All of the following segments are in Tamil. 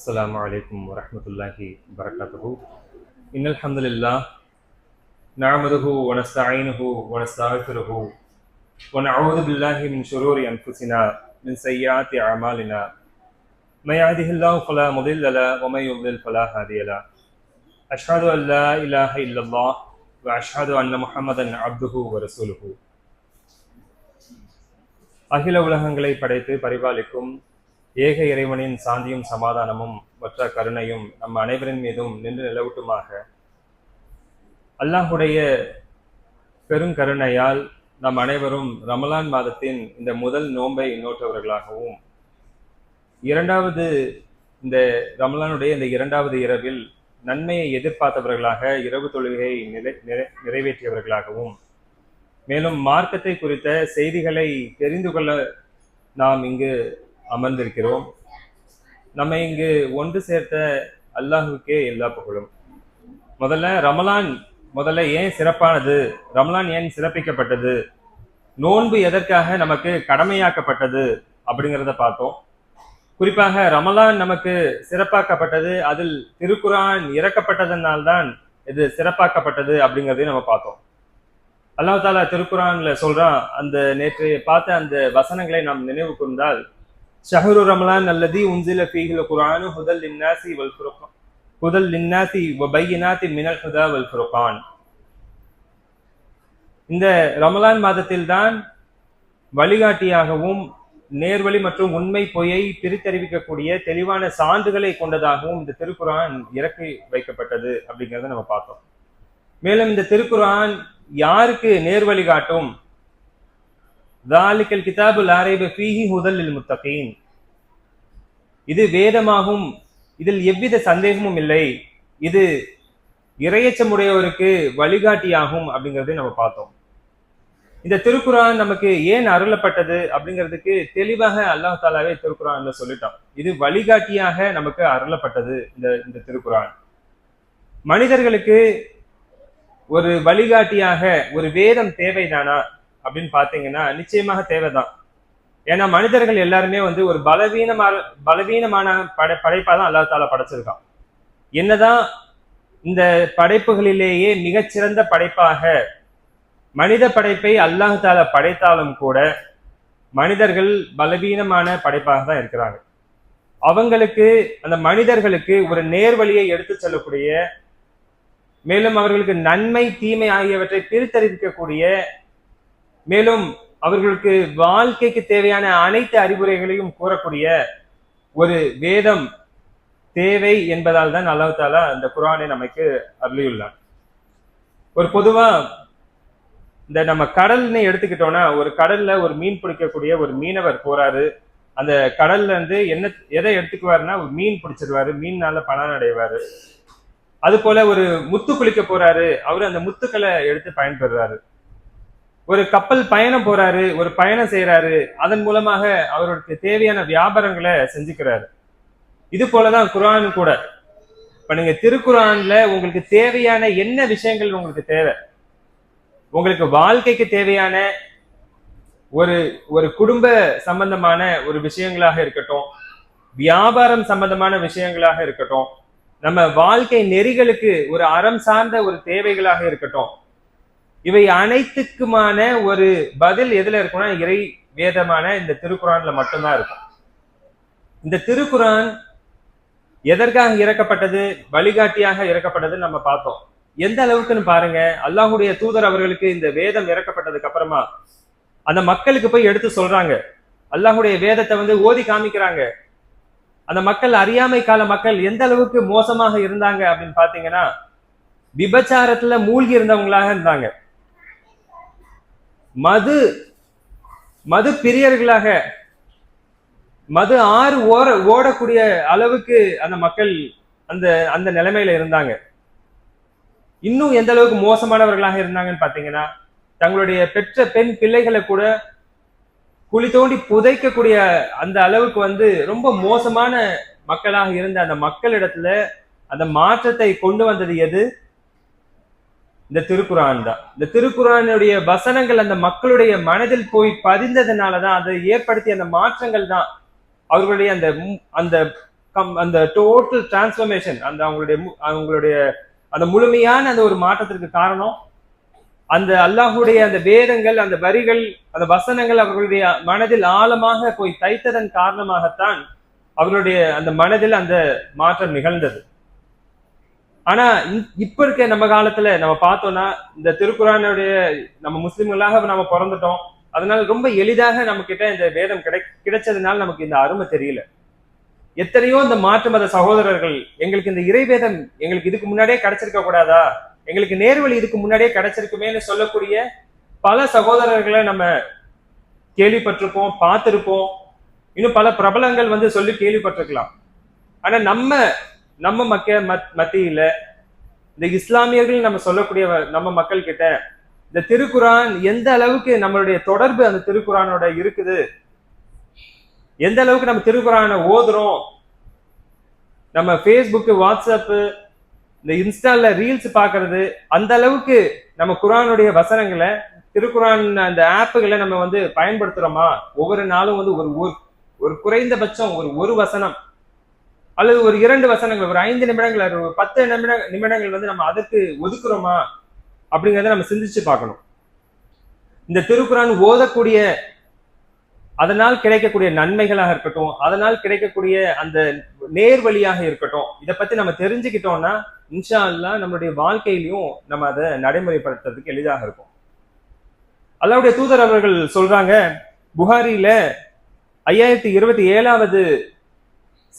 السلام عليكم ورحمة الله وبركاته إن الحمد لله نعمده ونستعينه ونستغفره ونعوذ بالله من شرور أنفسنا من سيئات أعمالنا من يهده الله فلا مضل له ومن يضلل فلا هادي له أشهد أن لا إله إلا الله وأشهد أن محمدا عبده ورسوله அகில உலகங்களை படைத்து பரிபாலிக்கும் ஏக இறைவனின் சாந்தியும் சமாதானமும் மற்ற கருணையும் நம் அனைவரின் மீதும் நின்று நிலவட்டுமாக. அல்லாஹுடைய பெருங்கருணையால் நம் அனைவரும் ரமலான் மாதத்தின் இந்த முதல் நோன்பை நோற்றவர்களாகவும் இரண்டாவது இந்த ரமலானுடைய இந்த இரண்டாவது இரவில் நன்மையை எதிர்பார்த்தவர்களாக இரவு தொழுகையை நிறை நிறை- நிறைவேற்றியவர்களாகவும் மேலும் மார்க்கத்தை குறித்த செய்திகளை தெரிந்து கொள்ள நாம் இங்கு அமர்ந்திருக்கிறோம். நம்ம இங்கு ஒன்று சேர்த்த அல்லாஹுக்கே எல்லா புகழும். முதல்ல ரமலான் முதல்ல ஏன் சிறப்பானது? ரமலான் ஏன் சிறப்பிக்கப்பட்டது? நோன்பு எதற்காக நமக்கு கடமையாக்கப்பட்டது அப்படிங்கிறத பார்த்தோம். குறிப்பாக ரமலான் நமக்கு சிறப்பாக்கப்பட்டது அதில் திருக்குரான் இறக்கப்பட்டதனால்தான் இது சிறப்பாக்கப்பட்டது அப்படிங்கிறதையும் நம்ம பார்த்தோம். அல்லாஹ் தாலா சொல்றான் அந்த நேற்று பார்த்த அந்த வசனங்களை நாம் நினைவு கூர்ந்தால் ஷஹரு ரமலான் அல்லதி உன்சில ஃபீஹில் குரானு ஹுதல் லின்னாசி வல் ஃபுருக்கான் ஹுதல் லின்னாசி வபையினாத்தி மினல் ஹுதா வல் ஃபுருக்கான் இந்த ரமலான் மாதத்தில் தான் வழிகாட்டியாகவும் நேர்வழி மற்றும் உண்மை பொய்யை பிரித்தறிவிக்கக்கூடிய தெளிவான சான்றுகளை கொண்டதாகவும் இந்த திருக்குரான் இறக்கி வைக்கப்பட்டது அப்படிங்கிறத நம்ம பார்த்தோம். மேலும் இந்த திருக்குரான் யாருக்கு நேர்வழி காட்டும்? தாலிக்கல் கிதாபு லாரேப ஃபீஹி ஹுதல் முத்தகீன் இது வேதமாகும் இதில் எவ்வித சந்தேகமும் இல்லை. இது இரையச்சமுடையவருக்கு வழிகாட்டியாகும் அப்படிங்கறதை நம்ம பார்த்தோம். இந்த திருக்குறான் நமக்கு ஏன் அருளப்பட்டது அப்படிங்கிறதுக்கு தெளிவாக அல்லாஹ் தாலாவே திருக்குரான்ல சொல்லிட்டான். இது வழிகாட்டியாக நமக்கு அருளப்பட்டது இந்த இந்த திருக்குறான் மனிதர்களுக்கு ஒரு வழிகாட்டியாக ஒரு வேதம் தேவைதானா? அப்படின்னு பாத்தீங்கன்னா நிச்சயமாக தேவைதான். ஏன்னா மனிதர்கள் எல்லாருமே வந்து ஒரு பலவீனமான பலவீனமான படை படைப்பா தான் அல்லா தாலா படைச்சிருக்கான். என்னதான் இந்த படைப்புகளிலேயே மிகச்சிறந்த படைப்பாக மனித படைப்பை அல்லாஹ் தாலா படைத்தாலும் கூட மனிதர்கள் பலவீனமான படைப்பாக தான் இருக்கிறாங்க. அவங்களுக்கு அந்த மனிதர்களுக்கு ஒரு நேர்வழியை எடுத்துச் செல்லக்கூடிய மேலும் அவர்களுக்கு நன்மை தீமை ஆகியவற்றை பிரித்தறிவிக்கக்கூடிய மேலும் அவர்களுக்கு வாழ்க்கைக்கு தேவையான அனைத்து அறிவுரைகளையும் கூறக்கூடிய ஒரு வேதம் தேவை என்பதால் தான் அல்லாஹ் தாலா அந்த குரானை நமக்கு அருளியுள்ளார் ஒரு பொதுவா இந்த நம்ம கடல்னு எடுத்துக்கிட்டோம்னா ஒரு கடல்ல ஒரு மீன் பிடிக்கக்கூடிய ஒரு மீனவர் போறாரு. அந்த கடல்ல இருந்து என்ன எதை எடுத்துக்குவாருன்னா ஒரு மீன் பிடிச்சிருவாரு. மீன்னால பலன் அடைவாரு. அது போல ஒரு முத்து குளிக்க போறாரு. அவரு அந்த முத்துக்களை எடுத்து பயன்பெறுறாரு. ஒரு கப்பல் பயணம் போறாரு ஒரு பயணம் செய்யறாரு அதன் மூலமாக அவருக்கு தேவையான வியாபாரங்களை செஞ்சுக்கிறாரு. இது போலதான் குரான் கூட. இப்ப நீங்க திருக்குரான்ல உங்களுக்கு தேவையான என்ன விஷயங்கள் உங்களுக்கு தேவை? உங்களுக்கு வாழ்க்கைக்கு தேவையான ஒரு ஒரு குடும்ப சம்பந்தமான ஒரு விஷயங்களாக இருக்கட்டும் வியாபாரம் சம்பந்தமான விஷயங்களாக இருக்கட்டும் நம்ம வாழ்க்கை நெறிகளுக்கு ஒரு அறம் சார்ந்த ஒரு தேவைகளாக இருக்கட்டும் இவை அனைத்துக்குமான ஒரு பதில் எதுல இருக்கும்னா இறை வேதமான இந்த திருக்குறான்ல மட்டும்தான் இருக்கும். இந்த திருக்குறான் எதற்காக இறக்கப்பட்டது? வழிகாட்டியாக இறக்கப்பட்டது நம்ம பார்த்தோம். எந்த அளவுக்குன்னு பாருங்க. அல்லாஹுடைய தூதர் அவர்களுக்கு இந்த வேதம் இறக்கப்பட்டதுக்கு அப்புறமா அந்த மக்களுக்கு போய் எடுத்து சொல்றாங்க. அல்லாஹுடைய வேதத்தை வந்து ஓதி காமிக்கிறாங்க. அந்த மக்கள் அறியாமை கால மக்கள் எந்த அளவுக்கு மோசமாக இருந்தாங்க அப்படின்னு பாத்தீங்கன்னா விபச்சாரத்துல மூழ்கி இருந்தவங்களாக இருந்தாங்க. மது மது பிரியர்களாக மது ஆறு ஓர ஓடக்கூடிய அளவுக்கு அந்த மக்கள் அந்த அந்த நிலைமையில இருந்தாங்க. இன்னும் எந்த அளவுக்கு மோசமானவர்களாக இருந்தாங்கன்னு பாத்தீங்கன்னா தங்களுடைய பெற்ற பெண் பிள்ளைகளை கூட குழி தோண்டி புதைக்கக்கூடிய அந்த அளவுக்கு வந்து ரொம்ப மோசமான மக்களாக இருந்த அந்த மக்களிடத்துல அந்த மாற்றத்தை கொண்டு வந்தது எது? இந்த திருக்குரான் தான். இந்த திருக்குறானுடைய வசனங்கள் அந்த மக்களுடைய மனதில் போய் பதிந்ததுனாலதான் அதை ஏற்படுத்திய அந்த மாற்றங்கள் தான் அவர்களுடைய அந்த அந்த கம் அந்த டோட்டல் டிரான்ஸ்ஃபர்மேஷன் அந்த அவங்களுடைய மு- அவங்களுடைய அந்த முழுமையான அந்த ஒரு மாற்றத்திற்கு காரணம். அந்த அல்லாஹுடைய அந்த வேதங்கள் அந்த வரிகள் அந்த வசனங்கள் அவர்களுடைய மனதில் ஆழமாக போய் தைத்ததன் காரணமாகத்தான் அவர்களுடைய அந்த மனதில் அந்த மாற்றம் நிகழ்ந்தது. ஆனா இப்ப இருக்க நம்ம காலத்துல நம்ம பார்த்தோம்னா இந்த திருக்குறானுடைய நம்ம முஸ்லிம்களாக நம்ம பிறந்துட்டோம். அதனால ரொம்ப எளிதாக நம்ம கிட்ட இந்த வேதம் கிடை கிடைச்சதுனால நமக்கு இந்த அருமை தெரியல. எத்தனையோ இந்த மாற்று மத சகோதரர்கள் எங்களுக்கு இந்த இறைவேதம் எங்களுக்கு இதுக்கு முன்னாடியே கிடைச்சிருக்க கூடாதா? எங்களுக்கு நேர்வழி இதுக்கு முன்னாடியே கிடைச்சிருக்குமேன்னு சொல்லக்கூடிய பல சகோதரர்களை நம்ம கேள்விப்பட்டிருப்போம் பார்த்திருப்போம். இன்னும் பல பிரபலங்கள் வந்து சொல்லி கேள்விப்பட்டிருக்கலாம். ஆனா நம்ம நம்ம மக்க மத்- மத்தியில இந்த இஸ்லாமியர்கள் நம்ம சொல்லக்கூடிய நம்ம மக்கள் கிட்ட இந்த திருக்குரான் எந்த அளவுக்கு நம்மளுடைய தொடர்பு அந்த திருக்குரானோட இருக்குது? எந்த அளவுக்கு நம்ம திருக்குறானை ஓதுறோம்? நம்ம ஃபேஸ்புக்கு வாட்ஸ்அப் இந்த இன்ஸ்டால ரீல்ஸ் பாக்குறது அந்த அளவுக்கு நம்ம குரானுடைய வசனங்களை திருக்குரான் அந்த ஆப்புகளை நம்ம வந்து பயன்படுத்துறோமா? ஒவ்வொரு நாளும் வந்து ஒரு ஒரு ஒரு குறைந்தபட்சம் ஒரு ஒரு வசனம். அல்லது ஒரு இரண்டு வசனங்கள் ஒரு ஐந்து நிமிடங்கள் ஒரு பத்து நிமிட நிமிடங்கள் வந்து நம்ம அதற்கு ஒதுக்குறோமா? அப்படிங்கிறத நம்ம சிந்திச்சு பார்க்கணும். இந்த திருக்குறான் ஓதக்கூடிய அதனால் கிடைக்கக்கூடிய நன்மைகளாக இருக்கட்டும் அதனால் கிடைக்கக்கூடிய அந்த நேர்வழியாக இருக்கட்டும் இதை பத்தி நம்ம தெரிஞ்சுக்கிட்டோம்னா இன்ஷா அல்லா நம்மளுடைய வாழ்க்கையிலையும் நம்ம அதை நடைமுறைப்படுத்துறதுக்கு எளிதாக இருக்கும். அல்லாவுடைய தூதர் அவர்கள் சொல்றாங்க புகாரியில ஐயாயிரத்தி இருபத்தி ஏழாவது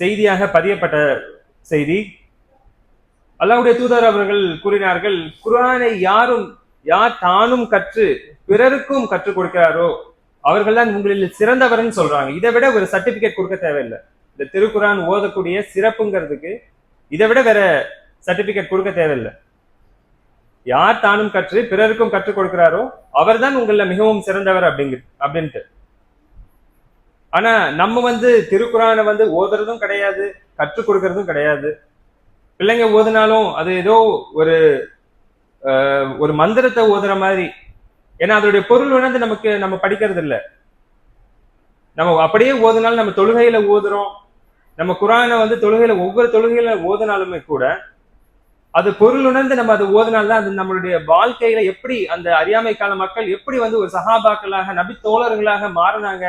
செய்தியாக பதியப்பட்ட செய்தி. அல்லாவுடைய தூதர் அவர்கள் கூறினார்கள் குரானை யாரும் யார் தானும் கற்று பிறருக்கும் கற்றுக் கொடுக்கிறாரோ அவர்கள் தான் உங்களில் சிறந்தவர்னு சொல்றாங்க. இதை விட ஒரு சர்டிபிகேட் கொடுக்க தேவையில்லை. இந்த திருக்குரான் ஓதக்கூடிய சிறப்புங்கிறதுக்கு இதை விட வேற சர்டிபிகேட் கொடுக்க தேவையில்லை. யார் தானும் கற்று பிறருக்கும் கற்றுக் கொடுக்கிறாரோ அவர்தான் உங்களில் மிகவும் சிறந்தவர் அப்படிங்க அப்படின்ட்டு. ஆனா நம்ம வந்து திருக்குறானை வந்து ஓதுறதும் கிடையாது கற்றுக் கொடுக்கறதும் கிடையாது. பிள்ளைங்க ஓதுனாலும் அது ஏதோ ஒரு ஒரு மந்திரத்தை ஓதுற மாதிரி. ஏன்னா அதனுடைய பொருள் உணர்ந்து நமக்கு நம்ம படிக்கிறது இல்ல நம்ம அப்படியே ஓதுனாலும் நம்ம தொழுகையில ஓதுறோம். நம்ம குரானை வந்து தொழுகையில ஒவ்வொரு தொழுகையில ஓதுனாலுமே கூட அது பொருள் உணர்ந்து நம்ம அதை ஓதுனால்தான் அது நம்மளுடைய வாழ்க்கையில எப்படி அந்த அறியாமை கால மக்கள் எப்படி வந்து ஒரு சகாபாக்களாக நபி தோழர்களாக மாறினாங்க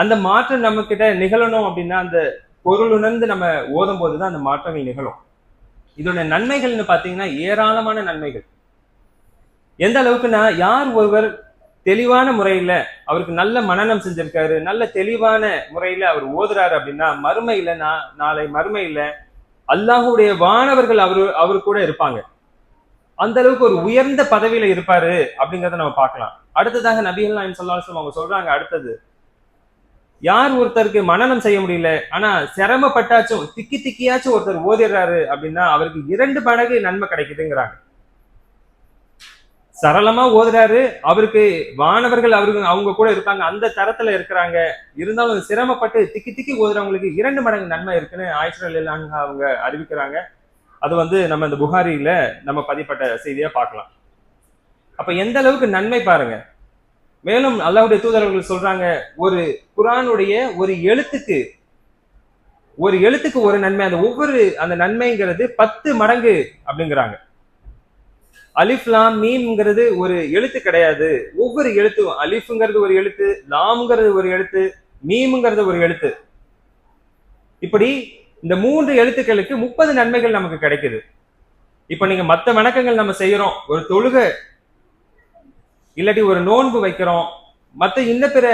அந்த மாற்றம் நம்ம கிட்ட நிகழணும் அப்படின்னா அந்த பொருள் உணர்ந்து நம்ம ஓதும் போதுதான் அந்த மாற்றமே நிகழும். இதோட நன்மைகள்னு பாத்தீங்கன்னா ஏராளமான நன்மைகள். எந்த அளவுக்குன்னா யார் ஒருவர் தெளிவான முறையில அவருக்கு நல்ல மனநம் செஞ்சிருக்காரு நல்ல தெளிவான முறையில அவர் ஓதுறாரு அப்படின்னா மறுமையில நான் நாளை மறுமையில அல்லாஹுடைய வானவர்கள் அவரு அவரு கூட இருப்பாங்க. அந்த அளவுக்கு ஒரு உயர்ந்த பதவியில இருப்பாரு அப்படிங்கறத நம்ம பார்க்கலாம். அடுத்ததாக நபிகள் நாயம் சொல்லாசம் அவங்க சொல்றாங்க அடுத்தது யார் ஒருத்தருக்கு மனனம் செய்ய முடியல ஆனா சிரமப்பட்டாச்சும் திக்கி திக்கியாச்சும் ஒருத்தர் ஓதிடுறாரு அப்படின்னா அவருக்கு இரண்டு மடங்கு நன்மை கிடைக்குதுங்கிறாங்க. சரளமா ஓதுறாரு அவருக்கு வானவர்கள் அவருக்கு அவங்க கூட இருப்பாங்க அந்த தரத்துல இருக்கிறாங்க. இருந்தாலும் சிரமப்பட்டு திக்கி திக்கி ஓதுறவங்களுக்கு இரண்டு மடங்கு நன்மை இருக்குன்னு ஆயிஷல் அவங்க அறிவிக்கிறாங்க. அது வந்து நம்ம இந்த புகாரியில நம்ம பதிப்பட்ட செய்தியா பார்க்கலாம். அப்ப எந்த அளவுக்கு நன்மை பாருங்க. மேலும் அல்லாஹுடைய தூதரவர்கள் சொல்றாங்க ஒரு குரானுடைய ஒரு எழுத்துக்கு ஒரு எழுத்துக்கு ஒரு நன்மை அந்த ஒவ்வொரு அந்த நன்மைங்கிறது பத்து மடங்கு அப்படிங்கிறாங்க. அலிஃப் லாம் மீம்ங்கிறது ஒரு எழுத்து கிடையாது. ஒவ்வொரு எழுத்தும் அலிஃப்ங்கிறது ஒரு எழுத்து லாம்ங்கிறது ஒரு எழுத்து மீம்ங்கிறது ஒரு எழுத்து. இப்படி இந்த மூன்று எழுத்துக்களுக்கு முப்பது நன்மைகள் நமக்கு கிடைக்குது. இப்ப நீங்க மத்த வணக்கங்கள் நம்ம செய்யறோம். ஒரு தொழுகை இல்லாட்டி ஒரு நோன்பு வைக்கிறோம். மற்ற இன்ன பிற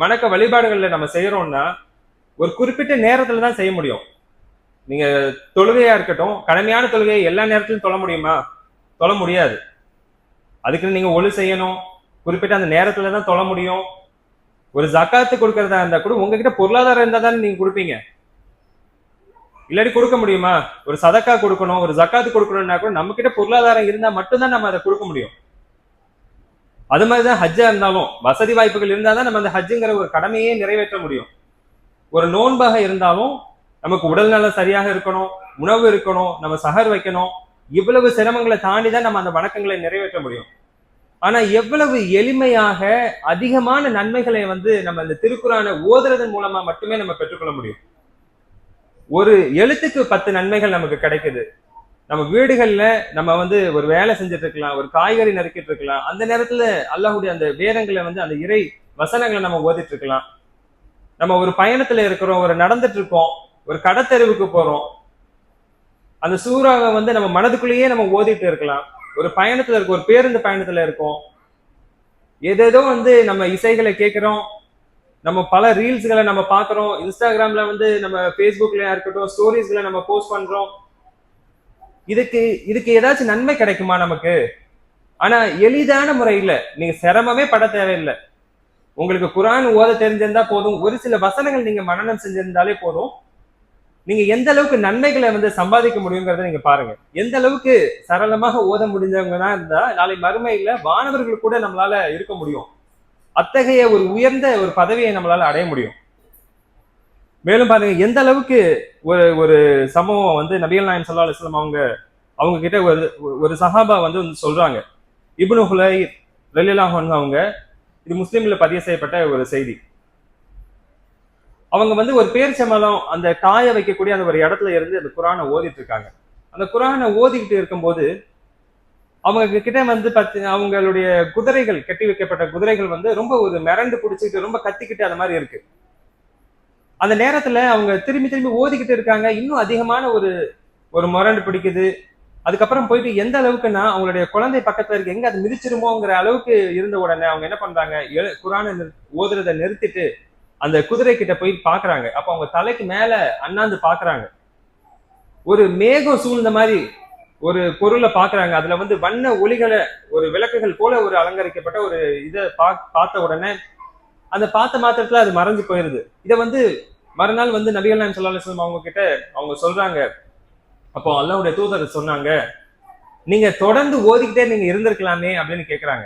வணக்க வழிபாடுகளில் நம்ம செய்யறோம்னா ஒரு குறிப்பிட்ட நேரத்துல தான் செய்ய முடியும். நீங்க தொழுகையா இருக்கட்டும் கடமையான தொழுகையை எல்லா நேரத்திலும் தொழ முடியுமா? தொழ முடியாது. அதுக்கு நீங்க ஒழு செய்யணும். குறிப்பிட்ட அந்த நேரத்துல தான் தொழ முடியும். ஒரு ஜக்காத்து கொடுக்கறதா இருந்தா கூட உங்ககிட்ட பொருளாதாரம் இருந்தா தானே நீங்க கொடுப்பீங்க. இல்லாட்டி கொடுக்க முடியுமா? ஒரு சதக்கா கொடுக்கணும் ஒரு ஜக்காத்து கொடுக்கணும்னா கூட நம்ம கிட்ட பொருளாதாரம் இருந்தா மட்டும்தான் நம்ம அதை கொடுக்க முடியும். அது மாதிரிதான் ஹஜ்ஜா இருந்தாலும் வசதி வாய்ப்புகள் இருந்தால் தான் நம்ம அந்த ஹஜ்ஜுங்கிற ஒரு கடமையே நிறைவேற்ற முடியும். ஒரு நோன்பாக இருந்தாலும் நமக்கு உடல் நலம் சரியாக இருக்கணும் உணவு இருக்கணும் நம்ம சகர் வைக்கணும் இவ்வளவு சிரமங்களை தாண்டி தான் நம்ம அந்த வணக்கங்களை நிறைவேற்ற முடியும். ஆனா எவ்வளவு எளிமையாக அதிகமான நன்மைகளை வந்து நம்ம இந்த திருக்குறானை ஓதுறதன் மூலமா மட்டுமே நம்ம பெற்றுக்கொள்ள முடியும். ஒரு எழுத்துக்கு பத்து நன்மைகள் நமக்கு கிடைக்குது. நம்ம வீடுகள்ல நம்ம வந்து ஒரு வேலை செஞ்சுட்டு இருக்கலாம் ஒரு காய்கறி நறுக்கிட்டு இருக்கலாம் அந்த நேரத்துல அல்லாஹுடைய அந்த வேதங்களை வந்து அந்த இறை வசனங்களை நம்ம ஓதிட்டு இருக்கலாம் நம்ம ஒரு பயணத்துல இருக்கிறோம் ஒரு நடந்துட்டு இருக்கோம் ஒரு கடத்தெருவுக்கு போறோம். அந்த சூறாவை வந்து நம்ம மனதுக்குள்ளேயே நம்ம ஓதிட்டு இருக்கலாம். ஒரு பயணத்துல இருக்கோம் ஒரு பேருந்து பயணத்துல இருக்கோம். ஏதேதோ வந்து நம்ம இசைகளை கேட்கிறோம். நம்ம பல ரீல்ஸ்களை நம்ம பார்க்குறோம். இன்ஸ்டாகிராம்ல வந்து நம்ம ஃபேஸ்புக்லயா இருக்கட்டும் ஸ்டோரிஸ்களை நம்ம போஸ்ட் பண்றோம். இதுக்கு இதுக்கு ஏதாச்சும் நன்மை கிடைக்குமா நமக்கு? ஆனா எளிதான முறையில நீங்க சிரமமே பட தேவையில்லை. உங்களுக்கு குரான் ஓத தெரிஞ்சிருந்தா போதும். ஒரு சில வசனங்கள் நீங்க மனநம் செஞ்சிருந்தாலே போதும். நீங்க எந்த அளவுக்கு நன்மைகளை வந்து சம்பாதிக்க முடியுங்கிறத நீங்க பாருங்க. எந்த அளவுக்கு சரளமாக ஓத முடிஞ்சவங்கன்னா இருந்தா நாளை மறுமையில வானவர்கள் கூட நம்மளால இருக்க முடியும். அத்தகைய ஒரு உயர்ந்த ஒரு பதவியை நம்மளால அடைய முடியும். மேலும் பாருங்க எந்த அளவுக்கு ஒரு ஒரு சம்பவம் வந்து நபிகள் நாயம் சல்லா அலிஸ்லாம் அவங்க அவங்க கிட்ட ஒரு ஒரு சஹாபா வந்து சொல்றாங்க. இப்னு ஹுலை ரலிலாஹன் அவங்க இது முஸ்லீம்ல பதிவு செய்யப்பட்ட ஒரு செய்தி. அவங்க வந்து ஒரு பேரிச்சம்பழம் அந்த காய வைக்கக்கூடிய அந்த ஒரு இடத்துல இருந்து அந்த குரானை ஓதிட்டு இருக்காங்க அந்த குரானை ஓதிக்கிட்டு இருக்கும்போது அவங்க கிட்ட வந்து பத்து அவங்களுடைய குதிரைகள் கட்டி வைக்கப்பட்ட குதிரைகள் வந்து ரொம்ப ஒரு மிரண்டு பிடிச்சிக்கிட்டு ரொம்ப கத்திக்கிட்டு அந்த மாதிரி இருக்கு. அந்த நேரத்துல அவங்க திரும்பி திரும்பி ஓதிக்கிட்டு இருக்காங்க. இன்னும் அதிகமான ஒரு ஒரு முரண்டு பிடிக்குது. அதுக்கப்புறம் போயிட்டு எந்த அளவுக்குன்னா அவங்களுடைய குழந்தை பக்கத்துல இருக்கு எங்க அது மிதிச்சிருமோங்கிற அளவுக்கு இருந்த உடனே அவங்க என்ன பண்றாங்க எழு- குரானை ஓதுறதை நிறுத்திட்டு அந்த குதிரை கிட்ட போய் பாக்குறாங்க. அப்ப அவங்க தலைக்கு மேல அண்ணாந்து பாக்குறாங்க. ஒரு மேகம் சூழ்ந்த மாதிரி ஒரு பொருளை பாக்குறாங்க. அதுல வந்து வண்ண ஒளிகளை ஒரு விளக்குகள் போல ஒரு அலங்கரிக்கப்பட்ட ஒரு இதை பா பார்த்த உடனே அந்த பார்த்த மாத்திரத்துல அது மறைஞ்சு போயிருது. இதை வந்து மறுநாள் வந்து நபிகள் நாயம் ஸல்லல்லாஹு அவங்க கிட்ட அவங்க சொல்றாங்க. அப்போ அல்லாவுடைய தூதர் சொன்னாங்க நீங்க தொடர்ந்து ஓதிக்கிட்டே நீங்க இருந்திருக்கலாமே அப்படின்னு கேக்குறாங்க.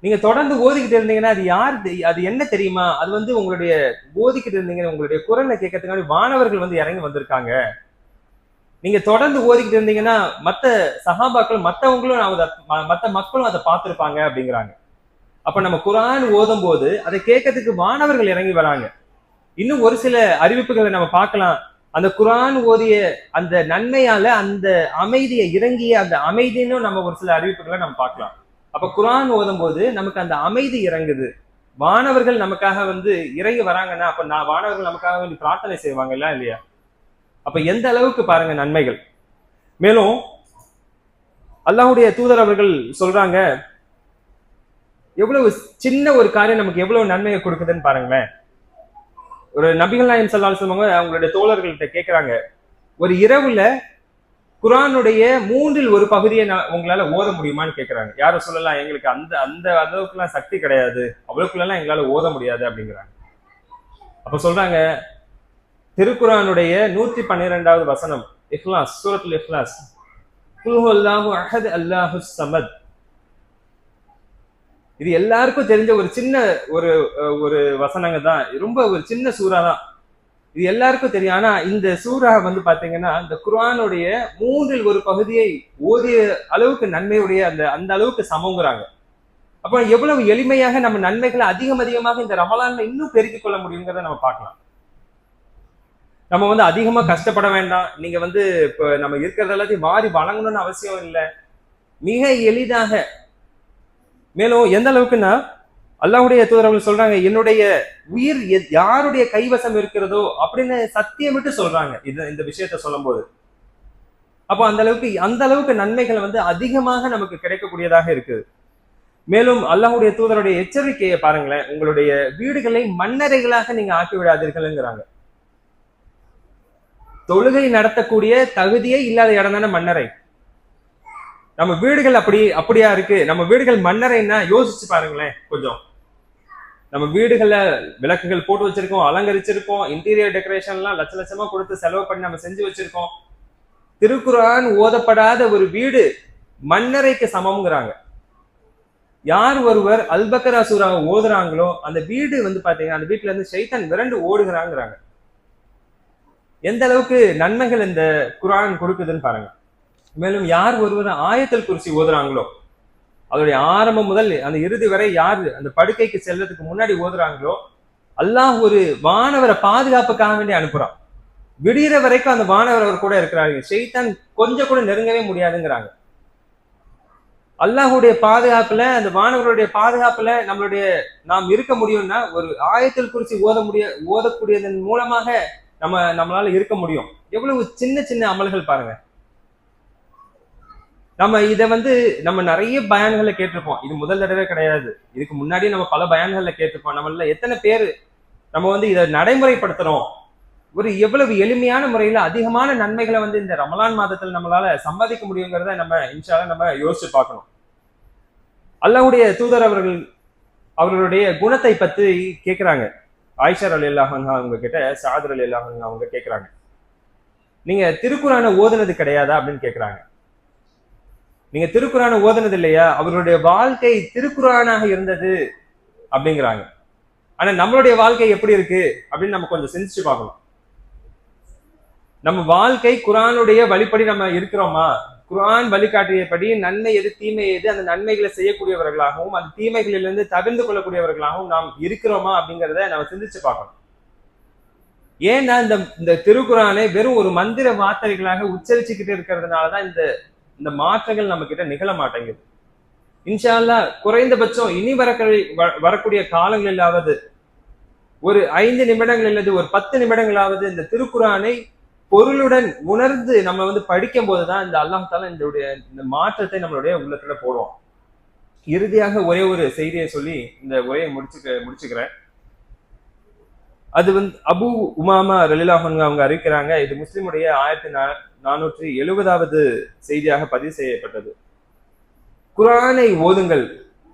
நீங்க தொடர்ந்து ஓதிக்கிட்டு இருந்தீங்கன்னா அது யார் அது என்ன தெரியுமா? அது வந்து உங்களுடைய ஓதிக்கிட்டு இருந்தீங்க உங்களுடைய குரலை கேட்கறதுக்காக வானவர்கள் வந்து இறங்கி வந்திருக்காங்க. நீங்க தொடர்ந்து ஓதிக்கிட்டு இருந்தீங்கன்னா மத்த சகாபாக்கள் மத்தவங்களும் ம- மத்த மக்களும் அதை பார்த்திருப்பாங்க அப்படிங்கிறாங்க. அப்ப நம்ம குரான் ஓதும் போது அதை கேட்கறதுக்கு வானவர்கள் இறங்கி வராங்க. இன்னும் ஒரு சில அறிவிப்புகளை நம்ம பார்க்கலாம். அந்த குரான் ஓதிய அந்த நன்மையால அந்த அமைதியை இறங்கிய அந்த அமைதின்னு நம்ம ஒரு சில அறிவிப்புகளை நம்ம பார்க்கலாம். அப்ப குரான் ஓதும் போது நமக்கு அந்த அமைதி இறங்குது. வானவர்கள் நமக்காக வந்து இறங்கி வராங்கன்னா அப்ப நான் வானவர்கள் நமக்காக வேண்டி பிரார்த்தனை செய்வாங்கல்ல இல்லையா? அப்ப எந்த அளவுக்கு பாருங்க நன்மைகள். மேலும் அல்லாஹுடைய தூதர் அவர்கள் சொல்றாங்க எவ்வளவு சின்ன ஒரு காரியம் நமக்கு எவ்வளவு நன்மையை கொடுக்குதுன்னு பாருங்களேன். ஒரு நபிகள் நாயம் சல்லால் சொல்லுவாங்க அவங்களுடைய தோழர்கள்ட்ட கேட்குறாங்க ஒரு இரவுல குரானுடைய மூன்றில் ஒரு பகுதியை நான் உங்களால ஓத முடியுமான்னு கேட்குறாங்க யாரும் சொல்லலாம் எங்களுக்கு அந்த அந்த அளவுக்குலாம் சக்தி கிடையாது அவ்வளோக்குள்ளலாம் எங்களால ஓத முடியாது அப்படிங்கிறாங்க. அப்ப சொல்றாங்க திருக்குரானுடைய நூத்தி பன்னிரெண்டாவது வசனம் இஹ்லாஸ் சூரத்துல் இஹ்லாஸ். குல்ஹு அல்லாஹு அஹத் அல்லாஹு சமத். இது எல்லாருக்கும் தெரிஞ்ச ஒரு சின்ன ஒரு ஒரு வசனங்க தான். ரொம்ப ஒரு சின்ன சூறா தான். இது எல்லாருக்கும் தெரியும். ஆனா இந்த சூறா வந்து பாத்தீங்கன்னா இந்த குர்ஆனுடைய மூன்றில் ஒரு பகுதியை ஓதிய அளவுக்கு நன்மையுடைய அந்த அந்த அளவுக்கு சமங்கிறாங்க. அப்ப எவ்வளவு எளிமையாக நம்ம நன்மைகளை அதிகம் அதிகமாக இந்த ரமலான்ல இன்னும் பெருக்கிக் கொள்ள முடியுங்கிறத நம்ம பார்க்கலாம். நம்ம வந்து அதிகமா கஷ்டப்பட வேண்டாம். நீங்க வந்து இப்ப நம்ம இருக்கிறது எல்லாத்தையும் வாரி வழங்கணும்னு அவசியம் இல்லை. மிக எளிதாக மேலும் எந்த அளவுக்குன்னா அல்லாஹ்வுடைய தூதரவர்கள் சொல்றாங்க என்னுடைய உயிர் எத்- யாருடைய கைவசம் இருக்கிறதோ அப்படின்னு சத்தியமிட்டு சொல்றாங்க. இது இந்த விஷயத்த சொல்லும்போது. அப்போ அந்த அளவுக்கு அந்த அளவுக்கு நன்மைகள் வந்து அதிகமாக நமக்கு கிடைக்கக்கூடியதாக இருக்குது. மேலும் அல்லாஹுடைய தூதருடைய எச்சரிக்கையை பாருங்களேன் உங்களுடைய வீடுகளை மண்ணறைகளாக நீங்க ஆக்கி விடாதீர்கள்ங்கிறாங்க. தொழுகை நடத்தக்கூடிய தகுதியே இல்லாத இடம் தானே மண்ணறை. நம்ம வீடுகள் அப்படி அப்படியா இருக்கு? நம்ம வீடுகள் மன்னரைன்னா யோசிச்சு பாருங்களேன் கொஞ்சம். நம்ம வீடுகள்ல விளக்குகள் போட்டு வச்சிருக்கோம் அலங்கரிச்சிருக்கோம் இன்டீரியர் டெக்கரேஷன்லாம் லட்ச லட்சமா கொடுத்து செலவு பண்ணி நம்ம செஞ்சு வச்சிருக்கோம். திருக்குரான் ஓதப்படாத ஒரு வீடு மன்னரைக்கு சமம்ங்கிறாங்க. யார் ஒருவர் அல்பக்கரா சூறாவை ஓதுறாங்களோ அந்த வீடு வந்து பாத்தீங்கன்னா அந்த வீட்டுல இருந்து சைத்தன் விரண்டு ஓடுகிறாங்கிறாங்க. எந்த அளவுக்கு நன்மைகள் இந்த குரான் கொடுக்குதுன்னு பாருங்க. மேலும் யார் ஒருவர் ஆயத்தல் குறிச்சி ஓதுறாங்களோ அதோடைய ஆரம்பம் முதல் அந்த இறுதி வரை யார் அந்த படுக்கைக்கு செல்றதுக்கு முன்னாடி ஓதுறாங்களோ அல்லாஹ் ஒரு வானவரை பாதுகாப்புக்காக வேண்டி அனுப்புறான். விடிகிற வரைக்கும் அந்த வானவர் அவர் கூட இருக்கிறாரு. செய்தான் கொஞ்சம் கூட நெருங்கவே முடியாதுங்கிறாங்க. அல்லாஹுடைய பாதுகாப்புல அந்த வானவருடைய பாதுகாப்புல நம்மளுடைய நாம் இருக்க முடியும்னா ஒரு ஆயத்தில் குறிச்சி ஓத முடிய ஓதக்கூடியதன் மூலமாக நம்ம நம்மளால இருக்க முடியும். எவ்வளவு சின்ன சின்ன அமல்கள் பாருங்க. நம்ம இதை வந்து நம்ம நிறைய பயான்களை கேட்டிருப்போம். இது முதல் தடவை கிடையாது. இதுக்கு முன்னாடி நம்ம பல பயான்கள்ல கேட்டிருப்போம். நம்மள எத்தனை பேர் நம்ம வந்து இதை நடைமுறைப்படுத்துறோம். ஒரு எவ்வளவு எளிமையான முறையில அதிகமான நன்மைகளை வந்து இந்த ரமலான் மாதத்தில் நம்மளால சம்பாதிக்க முடியுங்கிறத நம்ம இன்ஷால நம்ம யோசிச்சு பார்க்கணும். அல்லாவுடைய தூதர் அவர்கள் அவர்களுடைய குணத்தை பத்தி கேட்கிறாங்க ஆயிஷர் அலி அல்லாஹன் அவங்க கிட்ட சாதர் அலி அல்லாஹன் அவங்க கேட்கிறாங்க நீங்க திருக்குறான ஓதுனது கிடையாதா அப்படின்னு கேட்கிறாங்க நீங்க திருக்குறான ஓதுனது இல்லையா? அவர்களுடைய வாழ்க்கை திருக்குறானாக இருந்தது அப்படிங்கிறாங்க. ஆனா நம்மளுடைய வாழ்க்கை எப்படி இருக்கு? அப்படின்னு நம்ம கொஞ்சம் சிந்திச்சு பார்க்கணும். நம்ம வாழ்க்கை குரானுடைய வழிப்படி நம்ம இருக்கிறோமா? குரான் வழிகாட்டியபடி நன்மை எது தீமை எது அந்த நன்மைகளை செய்யக்கூடியவர்களாகவும் அந்த தீமைகளிலிருந்து தவிர்ந்து கொள்ளக்கூடியவர்களாகவும் நாம் இருக்கிறோமா அப்படிங்கிறத நம்ம சிந்திச்சு பார்க்கணும். ஏன்னா இந்த இந்த திருக்குறானை வெறும் ஒரு மந்திர வார்த்தைகளாக உச்சரிச்சுக்கிட்டு இருக்கிறதுனால தான் இந்த இந்த மாற்றங்கள் நம்ம கிட்ட நிகழ மாட்டேங்குது இன்ஷால்லா குறைந்தபட்சம் இனி வரக்கூடிய வரக்கூடிய காலங்களிலாவது ஒரு ஐந்து நிமிடங்கள் அல்லது ஒரு பத்து நிமிடங்களாவது இந்த திருக்குறானை பொருளுடன் உணர்ந்து நம்ம வந்து படிக்கும் போதுதான் இந்த அல்லாஹ் தாலா இந்த இந்த மாற்றத்தை நம்மளுடைய உள்ளத்துல போடுவோம் இறுதியாக ஒரே ஒரு செய்தியை சொல்லி இந்த உரையை முடிச்சுக்க முடிச்சுக்கிறேன். அது வந்து அபு உமாமா ரலிலாஹன் அவங்க அறிவிக்கிறாங்க இது முஸ்லிமுடைய ஆயிரத்தி நா- நானூற்றி எழுபதாவது செய்தியாக பதிவு செய்யப்பட்டது. குரானை ஓதுங்கள்.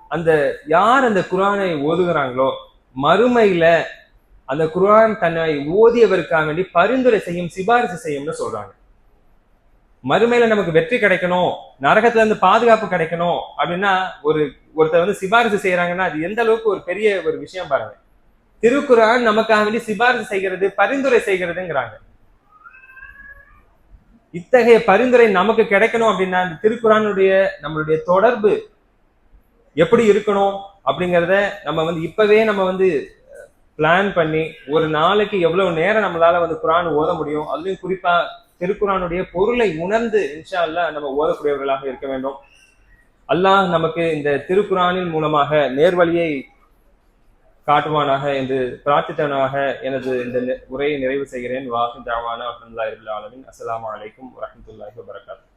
அந்த யார் அந்த குரானை ஓதுகிறாங்களோ மறுமையில அந்த குரான் தன்னை ஓதியவருக்காக வேண்டி பரிந்துரை செய்யும் சிபாரிசு செய்யும்னு சொல்றாங்க. மறுமையில நமக்கு வெற்றி கிடைக்கணும் நரகத்துல இருந்து பாதுகாப்பு கிடைக்கணும் அப்படின்னா ஒரு ஒருத்தர் வந்து சிபாரிசு செய்யறாங்கன்னா அது எந்த அளவுக்கு ஒரு பெரிய ஒரு விஷயம் பாருங்க. திருக்குறான் நமக்காக வேண்டி சிபாரிசு செய்கிறது பரிந்துரை செய்கிறதுங்கிறாங்க. இத்தகைய பரிந்துரை நமக்கு கிடைக்கணும் அப்படின்னா இந்த திருக்குறானுடைய நம்மளுடைய தொடர்பு எப்படி இருக்கணும் அப்படிங்கிறத நம்ம வந்து இப்பவே நம்ம வந்து பிளான் பண்ணி ஒரு நாளைக்கு எவ்வளவு நேரம் நம்மளால வந்து குரான் ஓத முடியும் அதுலயும் குறிப்பா திருக்குறானுடைய பொருளை உணர்ந்து இன்ஷா அல்லா நம்ம ஓதக்கூடியவர்களாக இருக்க வேண்டும். அல்லாஹ் நமக்கு இந்த திருக்குறானின் மூலமாக நேர்வழியை காட்டுவானாக என்று பிரார்த்தித்தவனாக எனது இந்த நெ- உரையை நிறைவு செய்கிறேன். வாஹி தாவானா அப்துல்லாஹி ஆலமின். அஸ்லாம் வலைக்கம் வரமத்துல்லாஹி வபரகாத்துஹு